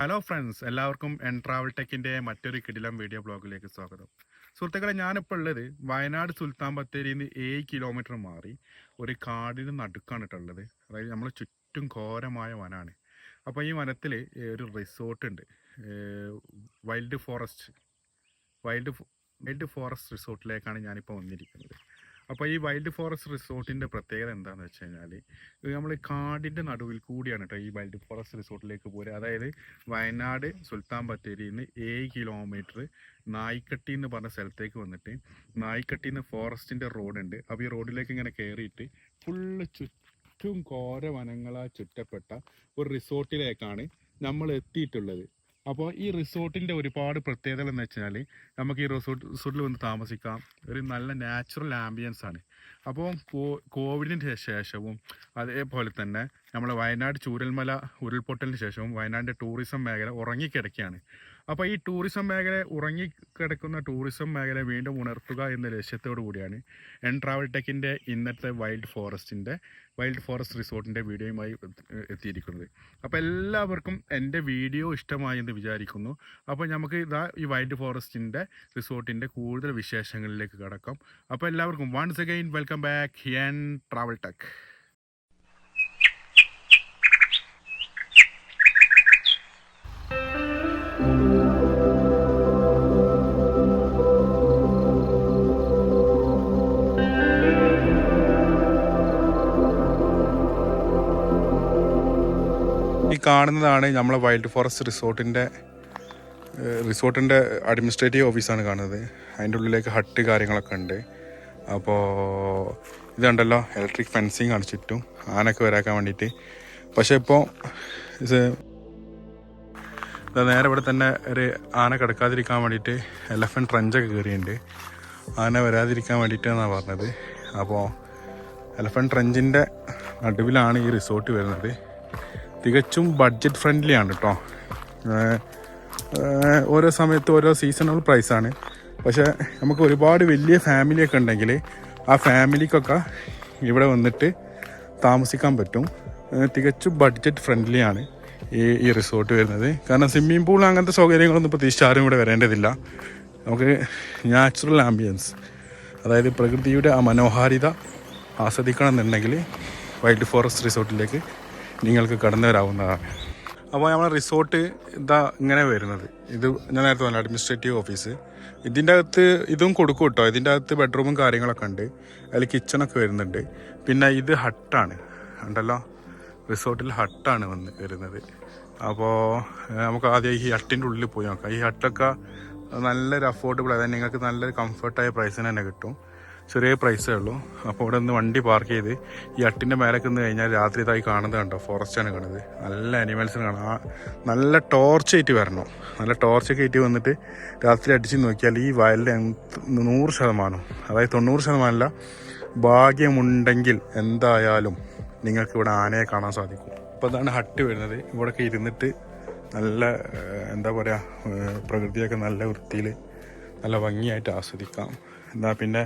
Hello friends എല്ലാവർക്കും N travel ടെക്കിന്റെ മറ്റൊരു കിടിലം വീഡിയോ ബ്ലോഗിലേക്ക് സ്വാഗതം. സുഹൃത്തുക്കളെ ഞാനിപ്പോൾ ഉള്ളത് വയനാട് സുൽത്താൻ ബത്തേരിയിൽ നിന്ന് ഏഴ് കിലോമീറ്റർ മാറി ഒരു കാടിന് നടുക്കാണ് ഇട്ടുള്ളത് അതായത് നമ്മൾ ചുറ്റും ഘോരമായ വനമാണ് അപ്പോൾ ഈ വനത്തിൽ ഒരു റിസോർട്ട് ഉണ്ട്. Wild forest wild wild forest റിസോർട്ടിലേക്കാണ് ഞാനിപ്പോൾ വന്നിരിക്കുന്നത്. അപ്പോൾ ഈ വൈൽഡ് ഫോറസ്റ്റ് റിസോർട്ടിന്റെ പ്രത്യേകത എന്താണെന്ന് വെച്ച് കഴിഞ്ഞാൽ നമ്മൾ കാടിന്റെ നടുവിൽ കൂടിയാണ് കേട്ടോ ഈ വൈൽഡ് ഫോറസ്റ്റ് റിസോർട്ടിലേക്ക് പോരുക. അതായത് വയനാട് സുൽത്താൻ ബത്തേരിയിൽ നിന്ന് ഏഴ് കിലോമീറ്റർ നായിക്കട്ടി എന്ന് പറഞ്ഞ സ്ഥലത്തേക്ക് വന്നിട്ട് നായിക്കട്ടി ഫോറസ്റ്റിന്റെ ഫോറസ്റ്റിന്റെ റോഡുണ്ട് അപ്പോൾ ഈ റോഡിലേക്ക് ഇങ്ങനെ കയറിയിട്ട് ഫുള്ള് ചുറ്റും കോര വനങ്ങളാൽ ചുറ്റപ്പെട്ട ഒരു റിസോർട്ടിലേക്കാണ് നമ്മൾ എത്തിയിട്ടുള്ളത് അപ്പോൾ ഈ റിസോർട്ടിന്റെ ഒരുപാട് പ്രത്യേകതകൾ എന്ന് വെച്ചാൽ നമുക്ക് ഈ റിസോർട്ട് റിസോർട്ടിൽ വന്ന് താമസിക്കാം. ഒരു നല്ല നാച്ചുറൽ ആംബിയൻസ് ആണ്. അപ്പോൾ കോവിഡിന് ശേഷവും അതേപോലെ തന്നെ നമ്മൾ വയനാട് ചൂരൽമല ഉരുൾപൊട്ടലിന് ശേഷവും വയനാടിന്റെ ടൂറിസം മേഖല ഉറങ്ങിക്കിടക്കുകയാണ്. അപ്പോൾ ഈ ടൂറിസം മേഖല ഉറങ്ങിക്കിടക്കുന്ന ടൂറിസം മേഖല വീണ്ടും ഉണർത്തുക എന്ന ലക്ഷ്യത്തോടു കൂടിയാണ് എൻ ട്രാവൽ ടെക്കിന്റെ ഇന്നത്തെ വൈൽഡ് ഫോറസ്റ്റിന്റെ വൈൽഡ് ഫോറസ്റ്റ് റിസോർട്ടിന്റെ വീഡിയോയുമായി എത്തിയിരിക്കുന്നത്. അപ്പോൾ എല്ലാവർക്കും എന്റെ വീഡിയോ ഇഷ്ടമായി എന്ന് വിചാരിക്കുന്നു. അപ്പോൾ നമുക്ക് ഇതാ ഈ വൈൽഡ് ഫോറസ്റ്റിന്റെ റിസോർട്ടിന്റെ കൂടുതൽ വിശേഷങ്ങളിലേക്ക് കടക്കാം. അപ്പോൾ എല്ലാവർക്കും once again welcome back N travel tech ഈ കാണുന്നതാണ് നമ്മളെ വൈൽഡ് ഫോറസ്റ്റ് റിസോർട്ടിന്റെ റിസോർട്ടിന്റെ അഡ്മിനിസ്ട്രേറ്റീവ് ഓഫീസാണ് കാണുന്നത്. അതിന്റെ ഉള്ളിലേക്ക് ഹട്ട് കാര്യങ്ങളൊക്കെ ഉണ്ട്. അപ്പോൾ ഇതുണ്ടല്ലോ ഇലക്ട്രിക് ഫെൻസിങ് ആണ് ചുറ്റും. ആനൊക്കെ വരാക്കാൻ വേണ്ടിയിട്ട്. പക്ഷേ ഇപ്പോൾ നേരെ ഇവിടെ തന്നെ ഒരു ആന കിടക്കാതിരിക്കാൻ വേണ്ടിയിട്ട് എലഫന്റ് ട്രഞ്ചൊക്കെ കയറിയിട്ടുണ്ട്. ആന വരാതിരിക്കാൻ വേണ്ടിയിട്ടാണ് പറഞ്ഞത്. അപ്പോൾ എലഫന്റ് ട്രഞ്ചിന്റെ നടുവിലാണ് ഈ റിസോർട്ട് വരുന്നത്. തികച്ചും ബഡ്ജറ്റ് ഫ്രണ്ട്ലി ആണ് കേട്ടോ ഓരോ സമയത്ത് ഓരോ സീസണൽ പ്രൈസാണ് പക്ഷേ നമുക്ക് ഒരുപാട് വലിയ ഫാമിലിയൊക്കെ ഉണ്ടെങ്കിൽ ആ ഫാമിലിക്കൊക്കെ ഇവിടെ വന്നിട്ട് താമസിക്കാൻ പറ്റും. തികച്ചും ബഡ്ജറ്റ് ഫ്രണ്ട്ലി ആണ് ഈ ഈ റിസോർട്ട് വരുന്നത്. കാരണം സ്വിമ്മിംഗ് പൂൾ അങ്ങനത്തെ സൗകര്യങ്ങളൊന്നും പ്രതീക്ഷിച്ച് ആരും ഇവിടെ വരേണ്ടതില്ല. നമുക്ക് നാച്ചുറൽ ആംബിയൻസ് അതായത് പ്രകൃതിയുടെ ആ മനോഹാരിത ആസ്വദിക്കണം എന്നുണ്ടെങ്കിൽ വൈൽഡ് ഫോറസ്റ്റ് റിസോർട്ടിലേക്ക് നിങ്ങൾക്ക് കടന്നു വരാവുന്നതാണ് അപ്പോൾ നമ്മുടെ റിസോർട്ട് ഇതാ ഇങ്ങനെ വരുന്നത്. ഇത് ഞാൻ നേരത്തെ പറഞ്ഞു അഡ്മിനിസ്ട്രേറ്റീവ് ഓഫീസ് ഇതിന്റെ അകത്ത് ഇതും കൊടുക്കും കേട്ടോ. ഇതിന്റെ അകത്ത് ബെഡ്റൂമും കാര്യങ്ങളൊക്കെ ഉണ്ട്. അതിൽ കിച്ചണൊക്കെ വരുന്നുണ്ട്. പിന്നെ ഇത് ഹട്ടാണ് ഉണ്ടല്ലോ റിസോർട്ടിൽ ഹട്ടാണ് വന്ന് വരുന്നത്. അപ്പോൾ നമുക്ക് ആദ്യം ഈ ഹട്ടിന്റെ ഉള്ളിൽ പോയി നോക്കാം. ഈ ഹട്ടൊക്കെ നല്ലൊരു അഫോർഡബിൾ അതായത് നിങ്ങൾക്ക് നല്ലൊരു കംഫർട്ടായ പ്രൈസിന് തന്നെ കിട്ടും. ചെറിയ പ്രൈസേ ഉള്ളൂ. അപ്പോൾ ഇവിടെ നിന്ന് വണ്ടി പാർക്ക് ചെയ്ത് ഈ അട്ടിന്റെ മേലേക്ക് നിന്ന് കഴിഞ്ഞാൽ രാത്രി ഇതായി കാണുന്നത് കണ്ടോ? ഫോറസ്റ്റാണ് കാണുന്നത് നല്ല അനിമൽസിന് കാണാം. നല്ല ടോർച്ച് ആയിട്ട് വരണം. നല്ല ടോർച്ചൊക്കെ ആയിട്ട് വന്നിട്ട് രാത്രി അടിച്ച് നോക്കിയാൽ ഈ വയലിൽ നൂറ് ശതമാനം അതായത് തൊണ്ണൂറ് ശതമാനമല്ല ഭാഗ്യമുണ്ടെങ്കിൽ എന്തായാലും നിങ്ങൾക്ക് ഇവിടെ ആനയെ കാണാൻ സാധിക്കും. അപ്പോൾ അതാണ് ഹട്ട് വരുന്നത്. ഇവിടെയൊക്കെ ഇരുന്നിട്ട് നല്ല എന്താ പറയുക പ്രകൃതിയൊക്കെ നല്ല വൃത്തിയിൽ നല്ല ഭംഗിയായിട്ട് ആസ്വദിക്കാം. എന്നാൽ പിന്നെ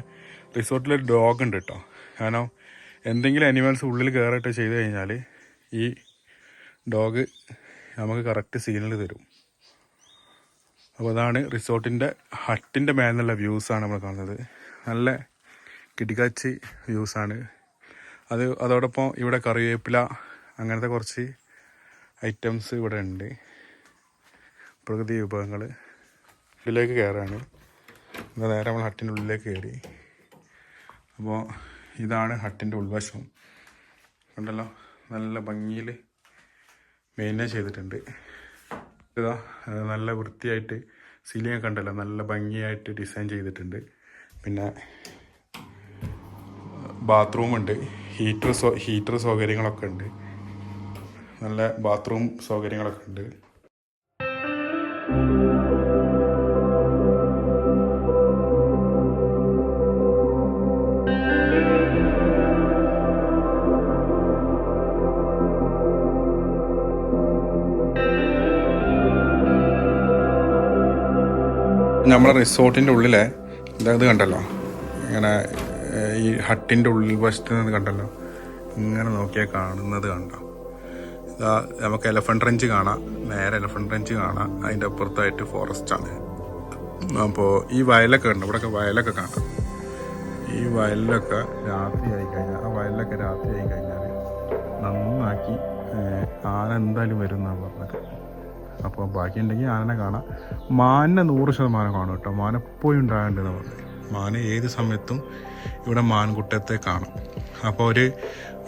റിസോർട്ടിലൊരു ഡോഗ് ഉണ്ട് കേട്ടോ കാരണം എന്തെങ്കിലും അനിമൽസ് ഉള്ളിൽ കയറിയിട്ട് ചെയ്ത് കഴിഞ്ഞാൽ ഈ ഡോഗ് നമുക്ക് കറക്റ്റ് സീനിൽ തരും. അപ്പോൾ അതാണ് റിസോർട്ടിന്റെ ഹട്ടിന്റെ മേലെന്നുള്ള വ്യൂസാണ് നമ്മൾ കാണുന്നത്. നല്ല കിടികാച്ചി വ്യൂസാണ് അത് അതോടൊപ്പം ഇവിടെ കറിവേപ്പില അങ്ങനത്തെ കുറച്ച് ഐറ്റംസ് ഇവിടെ ഉണ്ട്. പ്രകൃതി വിഭവങ്ങൾ ഇതിലേക്ക് കയറാണ് നേരെ നമ്മൾ ഹട്ടിന്റെ ഉള്ളിലേക്ക് കയറി അപ്പോൾ ഇതാണ് ഹട്ടിന്റെ ഉൾവശവും. കണ്ടല്ലോ? നല്ല ഭംഗിയിൽ മെയിന്റെയിൻ ചെയ്തിട്ടുണ്ട്. ഇതാ നല്ല വൃത്തിയായിട്ട് സീലിംഗ് കണ്ടല്ലോ? നല്ല ഭംഗിയായിട്ട് ഡിസൈൻ ചെയ്തിട്ടുണ്ട്. പിന്നെ ബാത്റൂമുണ്ട് ഹീറ്റർ സൗ ഹീറ്റർ സൗകര്യങ്ങളൊക്കെ ഉണ്ട്. നല്ല ബാത്റൂം സൗകര്യങ്ങളൊക്കെ ഉണ്ട്. നമ്മളെ റിസോർട്ടിന്റെ ഉള്ളിലെ ഇത് കണ്ടല്ലോ. ഇങ്ങനെ ഈ ഹട്ടിന്റെ ഉള്ളിൽ വശത്ത് നിന്ന് കണ്ടല്ലോ. ഇങ്ങനെ നോക്കിയാൽ കാണുന്നത് കണ്ടോ. ഇതാ നമുക്ക് എലഫന്റ് റഞ്ച് കാണാം. നേരെ എലഫന്റ് റഞ്ച് കാണാം. അതിന്റെ അപ്പുറത്തായിട്ട് ഫോറസ്റ്റ് ആണ്. അപ്പോൾ ഈ വയലൊക്കെ ഉണ്ട് ഇവിടെയൊക്കെ വയലൊക്കെ കാണാം. ഈ വയലിലൊക്കെ രാത്രി ആയി കഴിഞ്ഞാൽ ആ വയലിലൊക്കെ രാത്രി ആയി കഴിഞ്ഞാൽ നന്നാക്കി ആരെന്തായാലും വരും എന്നാണ് പറഞ്ഞത്. അപ്പോൾ ബാക്കിയുണ്ടെങ്കിൽ ആനനെ കാണാം. മാനിനെ നൂറ് ശതമാനം കാണും കേട്ടോ. മാൻ എപ്പോഴും ഉണ്ടാകേണ്ടത് പറഞ്ഞത് മാന് ഏത് സമയത്തും ഇവിടെ മാൻകുട്ടത്തെ കാണും. അപ്പോൾ ഒരു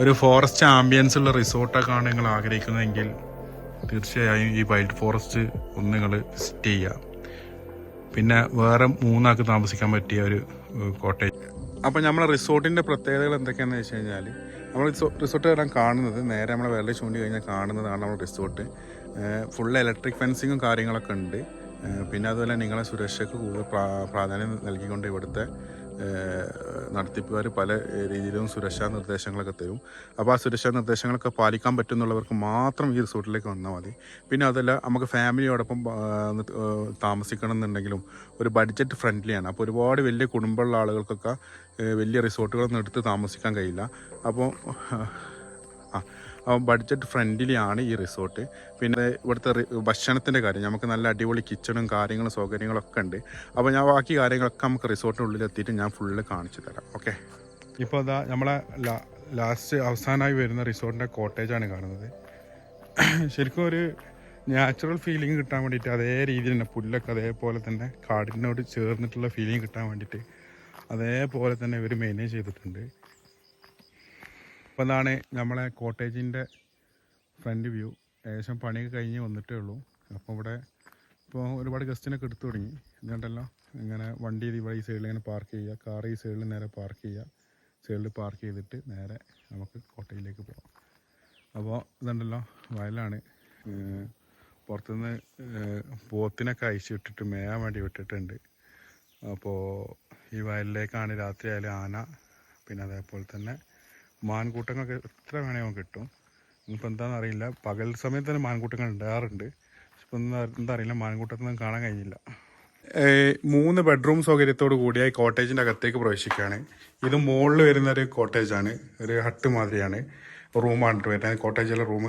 ഒരു ഫോറസ്റ്റ് ആംബിയൻസ് ഉള്ള റിസോർട്ടൊക്കെ ആണ് നിങ്ങൾ ആഗ്രഹിക്കുന്നതെങ്കിൽ തീർച്ചയായും ഈ വൈൽഡ് ഫോറസ്റ്റ് ഒന്ന് നിങ്ങൾ വിസിറ്റ് ചെയ്യുക. പിന്നെ വേറെ മൂന്നാൾക്ക് താമസിക്കാൻ പറ്റിയ ഒരു കോട്ടേജ് അപ്പോൾ നമ്മളെ റിസോർട്ടിന്റെ പ്രത്യേകതകൾ എന്തൊക്കെയാണെന്ന് വെച്ച് കഴിഞ്ഞാൽ നമ്മൾ റിസോർട്ട് കാണുന്നത് നേരെ നമ്മളെ വെള്ളം ചൂണ്ടി കഴിഞ്ഞാൽ കാണുന്നതാണ് നമ്മുടെ റിസോർട്ട്. ഫുൾ ഇലക്ട്രിക് ഫെൻസിങ്ങും കാര്യങ്ങളൊക്കെ ഉണ്ട്. പിന്നെ അതുപോലെ നിങ്ങളെ സുരക്ഷയ്ക്ക് കൂടുതൽ പ്രാ- പ്രാധാന്യം നൽകിക്കൊണ്ട് ഇവിടുത്തെ നടത്തിപ്പുകാർ പല രീതിയിലും സുരക്ഷാ നിർദ്ദേശങ്ങളൊക്കെ തരും. അപ്പോൾ ആ സുരക്ഷാ നിർദ്ദേശങ്ങളൊക്കെ പാലിക്കാൻ പറ്റുന്നുള്ളവർക്ക് മാത്രം ഈ റിസോർട്ടിലേക്ക് വന്നാൽ മതി. പിന്നെ അതല്ല നമുക്ക് ഫാമിലിയോടൊപ്പം താമസിക്കണം എന്നുണ്ടെങ്കിലും ഒരു ബഡ്ജറ്റ് ഫ്രണ്ട്ലിയാണ് അപ്പോൾ ഒരുപാട് വലിയ കുടുംബമുള്ള ആളുകൾക്കൊക്കെ വലിയ റിസോർട്ടുകളൊന്നും എടുത്ത് താമസിക്കാൻ കഴിയില്ല. അപ്പോൾ ബഡ്ജറ്റ് ഫ്രണ്ട്ലിയാണ് ഈ റിസോർട്ട് പിന്നെ ഇവിടുത്തെ ഭക്ഷണത്തിന്റെ കാര്യം നമുക്ക് നല്ല അടിപൊളി കിച്ചണും കാര്യങ്ങളും സൗകര്യങ്ങളൊക്കെ ഉണ്ട്. അപ്പോൾ ഞാൻ ബാക്കി കാര്യങ്ങളൊക്കെ നമുക്ക് റിസോർട്ടിനുള്ളിൽ എത്തിയിട്ട് ഞാൻ ഫുള്ള് കാണിച്ചു തരാം. ഓക്കെ ഇപ്പോൾ അതാ നമ്മളെ ലാസ്റ്റ് അവസാനമായി വരുന്ന റിസോർട്ടിന്റെ കോട്ടേജാണ് കാണുന്നത്. ശരിക്കും ഒരു നാച്ചുറൽ ഫീലിംഗ് കിട്ടാൻ വേണ്ടിയിട്ട് അതേ രീതിയിൽ തന്നെ പുല്ലൊക്കെ അതേപോലെ തന്നെ കാടിനോട് ചേർന്നിട്ടുള്ള ഫീലിംഗ് കിട്ടാൻ വേണ്ടിയിട്ട് അതേപോലെ തന്നെ ഇവർ മെയിന്റെയിൻ ചെയ്തിട്ടുണ്ട്. അപ്പോൾ എന്താണ് നമ്മളെ കോട്ടേജിന്റെ ഫ്രണ്ട് വ്യൂ. ഏകദേശം പണിയൊക്കെ കഴിഞ്ഞ് വന്നിട്ടേ ഉള്ളൂ. അപ്പോൾ ഇവിടെ ഇപ്പോൾ ഒരുപാട് ഗസ്റ്റിനൊക്കെ എടുത്തു തുടങ്ങി. ഇതുകൊണ്ടല്ലോ ഇങ്ങനെ വണ്ടി ഇവിടെ ഈ സൈഡിൽ ഇങ്ങനെ പാർക്ക് ചെയ്യുക. കാർ ഈ സൈഡിൽ നേരെ പാർക്ക് ചെയ്യുക. സൈഡിൽ പാർക്ക് ചെയ്തിട്ട് നേരെ നമുക്ക് കോട്ടയിലേക്ക് പോകാം അപ്പോൾ ഇതുണ്ടല്ലോ വയലാണ്. പുറത്തുനിന്ന് പോത്തിനൊക്കെ അയച്ചു വിട്ടിട്ട് മേയാൻ വേണ്ടി വിട്ടിട്ടുണ്ട്. അപ്പോൾ ഈ വയലിലേക്കാണ് രാത്രി ആയാലും ആന പിന്നെ അതേപോലെ തന്നെ മാൻകൂട്ടങ്ങളൊക്കെ എത്ര വേണമെങ്കിലും കിട്ടും. ഇനിയിപ്പോൾ എന്താണെന്ന് അറിയില്ല. പകൽ സമയത്ത് തന്നെ മാൻകൂട്ടങ്ങൾ ഉണ്ടാകാറുണ്ട്. ഇപ്പം എന്താ അറിയില്ല. മാൻകൂട്ടത്തൊന്നും കാണാൻ കഴിഞ്ഞില്ല. മൂന്ന് ബെഡ്റൂം സൗകര്യത്തോട് കൂടിയ കോട്ടേജിന്റെ അകത്തേക്ക് പ്രവേശിക്കുകയാണ്. ഇത് മുകളിൽ വരുന്ന ഒരു കോട്ടേജാണ്. ഒരു ഹട്ട് മാതിരിയാണ്. റൂമാണ് വരുന്നത്. കോട്ടേജിലെ റൂം.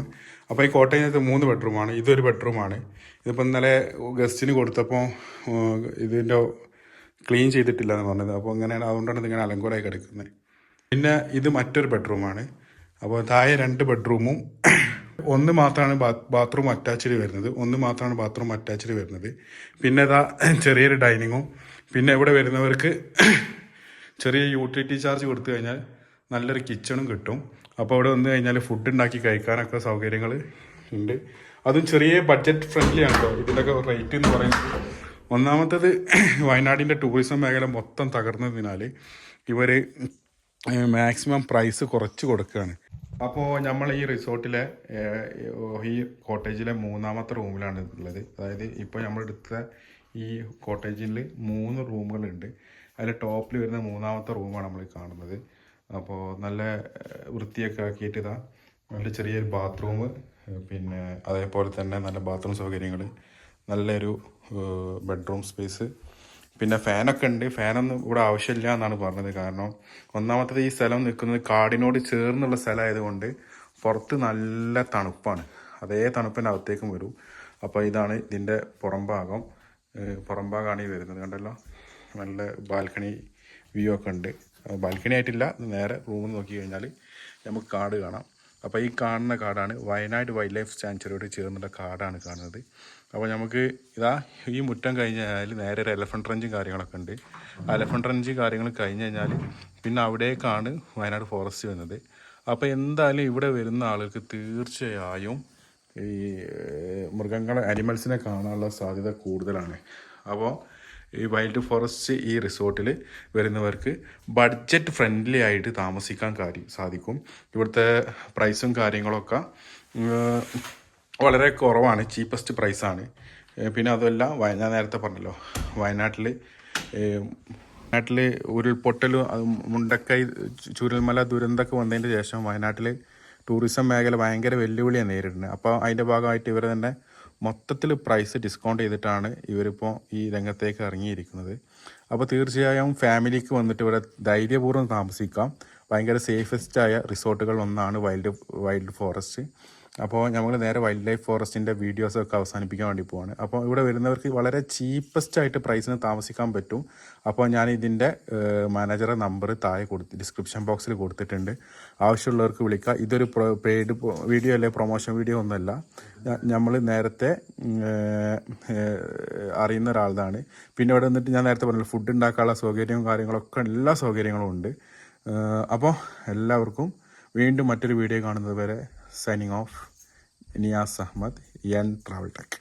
അപ്പോൾ ഈ കോട്ടേജിനകത്ത് മൂന്ന് ബെഡ്റൂമാണ്. ഇതൊരു ബെഡ്റൂമാണ്. ഇതിപ്പോൾ ഇന്നലെ ഗസ്റ്റിന് കൊടുത്തപ്പോൾ ഇതിന്റെ ക്ലീൻ ചെയ്തിട്ടില്ല എന്ന് പറഞ്ഞത്. അപ്പോൾ അങ്ങനെയാണ് അതുകൊണ്ടാണ് ഇതിങ്ങനെ അലങ്കോലമായി കിടക്കുന്നത്. പിന്നെ ഇത് മറ്റൊരു ബെഡ്റൂമാണ്. അപ്പോൾ താഴെ രണ്ട് ബെഡ്റൂമും. ഒന്ന് മാത്രമാണ് ബാത്റൂം അറ്റാച്ച്ഡ് വരുന്നത്. ഒന്ന് മാത്രമാണ് ബാത്റൂം അറ്റാച്ച്ഡ് വരുന്നത്. പിന്നെ ഇതാ ചെറിയൊരു ഡൈനിങ്ങും. പിന്നെ ഇവിടെ വരുന്നവർക്ക് ചെറിയ യൂട്ടിലിറ്റി ചാർജ് കൊടുത്തു കഴിഞ്ഞാൽ നല്ലൊരു കിച്ചണും കിട്ടും. അപ്പോൾ ഇവിടെ വന്നു കഴിഞ്ഞാൽ ഫുഡ് ഉണ്ടാക്കി കഴിക്കാനൊക്കെ സൗകര്യങ്ങൾ ഉണ്ട്. അതും ചെറിയ ബഡ്ജറ്റ് ഫ്രണ്ട്ലി ആണ് കേട്ടോ. ഇതിന്റെയൊക്കെ റേറ്റ് എന്ന് പറയുന്നത്. ഒന്നാമത്തത് വയനാടിന്റെ ടൂറിസം മേഖല മൊത്തം തകർന്നതിനാൽ ഇവർ മാക്സിമം പ്രൈസ് കുറച്ച് കൊടുക്കുകയാണ് അപ്പോൾ നമ്മൾ ഈ റിസോർട്ടിലെ ഈ കോട്ടേജിലെ മൂന്നാമത്തെ റൂമിലാണ് ഉള്ളത്. അതായത് ഇപ്പോൾ നമ്മൾ എടുത്ത ഈ കോട്ടേജിൽ മൂന്ന് റൂമുകളുണ്ട്. അതിൽ ടോപ്പിൽ വരുന്ന മൂന്നാമത്തെ റൂമാണ് നമ്മൾ കാണുന്നത്. അപ്പോൾ നല്ല വൃത്തിയൊക്കെ ആക്കിയിട്ട് ഇതാ നല്ല ചെറിയൊരു ബാത്റൂം പിന്നെ അതേപോലെ തന്നെ നല്ല ബാത്റൂം സൗകര്യങ്ങൾ നല്ലൊരു ബെഡ്റൂം സ്പേസ് പിന്നെ ഫാനൊക്കെ ഉണ്ട്. ഫാനൊന്നും ഇവിടെ ആവശ്യമില്ല എന്നാണ് പറഞ്ഞത്. കാരണം ഒന്നാമത്തത് ഈ സ്ഥലം നിൽക്കുന്നത് കാടിനോട് ചേർന്നുള്ള സ്ഥലമായതുകൊണ്ട് പുറത്ത് നല്ല തണുപ്പാണ്. അതേ തണുപ്പിന്റെ അകത്തേക്കും വരും. അപ്പോൾ ഇതാണ് ഇതിന്റെ പുറംഭാഗം പുറംഭാഗമാണ് ഈ വരുന്നത്. കണ്ടല്ലോ? നല്ല ബാൽക്കണി വ്യൂ ഒക്കെ ഉണ്ട്. ബാൽക്കണി ആയിട്ടില്ല. നേരെ റൂമിൽ നോക്കി കഴിഞ്ഞാൽ നമുക്ക് കാട് കാണാം. അപ്പോൾ ഈ കാണുന്ന കാടാണ് വയനാട് വൈൽഡ് ലൈഫ് സാങ്ച്വറിയോട് ചേർന്നുള്ള കാടാണ് കാണുന്നത്. അപ്പോൾ നമുക്ക് ഇതാ ഈ മുറ്റം കഴിഞ്ഞ് കഴിഞ്ഞാൽ നേരെ ഒരു എലഫന്റ് റഞ്ചും കാര്യങ്ങളൊക്കെ ഉണ്ട്. എലഫന്റ് റഞ്ച് കാര്യങ്ങൾ കഴിഞ്ഞ് കഴിഞ്ഞാൽ പിന്നെ അവിടേക്കാണ് വയനാട് ഫോറസ്റ്റ് വരുന്നത്. അപ്പോൾ എന്തായാലും ഇവിടെ വരുന്ന ആളുകൾക്ക് തീർച്ചയായും ഈ മൃഗങ്ങളെ അനിമൽസിനെ കാണാനുള്ള സാധ്യത കൂടുതലാണ്. അപ്പോൾ ഈ വൈൽഡ് ഫോറസ്റ്റ് ഈ റിസോർട്ടിൽ വരുന്നവർക്ക് ബഡ്ജറ്റ് ഫ്രണ്ട്ലി ആയിട്ട് താമസിക്കാൻ കാര്യം സാധിക്കും. ഇവിടുത്തെ പ്രൈസും കാര്യങ്ങളൊക്കെ വളരെ കുറവാണ്. ചീപ്പസ്റ്റ് പ്രൈസാണ് പിന്നെ അതുമല്ല ഞാൻ നേരത്തെ പറഞ്ഞല്ലോ വയനാട്ടിൽ വയനാട്ടിൽ ഉരുൾപൊട്ടലും അത് മുണ്ടക്കൈ ചുരൽമല ദുരന്തമൊക്കെ വന്നതിന് ശേഷം വയനാട്ടിൽ ടൂറിസം മേഖല ഭയങ്കര വെല്ലുവിളിയാണ് നേരിടുന്നത് അപ്പോൾ അതിന്റെ ഭാഗമായിട്ട് ഇവർ തന്നെ മൊത്തത്തിൽ പ്രൈസ് ഡിസ്കൗണ്ട് ചെയ്തിട്ടാണ് ഇവരിപ്പോൾ ഈ രംഗത്തേക്ക് ഇറങ്ങിയിരിക്കുന്നത്. അപ്പോൾ തീർച്ചയായും ഫാമിലിക്ക് വന്നിട്ട് ഇവിടെ ധൈര്യപൂർവം താമസിക്കാം. ഭയങ്കര സേഫസ്റ്റായ റിസോർട്ടുകൾ ഒന്നാണ് വൈൽഡ് വൈൽഡ് ഫോറസ്റ്റ് അപ്പോൾ നമ്മൾ നേരെ വൈൽഡ് ലൈഫ് ഫോറസ്റ്റിന്റെ വീഡിയോസൊക്കെ അവസാനിപ്പിക്കാൻ വേണ്ടി പോവാണ്. അപ്പോൾ ഇവിടെ വരുന്നവർക്ക് വളരെ ചീപ്പസ്റ്റ് ആയിട്ട് പ്രൈസിന് താമസിക്കാൻ പറ്റും. അപ്പോൾ ഞാൻ ഇതിന്റെ മാനേജറെ നമ്പർ താഴെ കൊടുത്ത് ഡിസ്ക്രിപ്ഷൻ ബോക്സിൽ കൊടുത്തിട്ടുണ്ട്. ആവശ്യമുള്ളവർക്ക് വിളിക്കുക ഇതൊരു പെയ്ഡ് വീഡിയോ അല്ലെ? പ്രൊമോഷൻ വീഡിയോ ഒന്നുമല്ല നമ്മൾ നേരത്തെ അറിയുന്ന ഒരാളാണ്. പിന്നെ ഇവിടെ വന്നിട്ട് ഞാൻ നേരത്തെ പറഞ്ഞല്ലോ ഫുഡ് ഉണ്ടാക്കാനുള്ള സൗകര്യവും കാര്യങ്ങളൊക്കെ എല്ലാ സൗകര്യങ്ങളും ഉണ്ട്. അപ്പോൾ എല്ലാവർക്കും വീണ്ടും മറ്റൊരു വീഡിയോ കാണുന്നത് വരെ signing off Niyas Ahmed N travel tech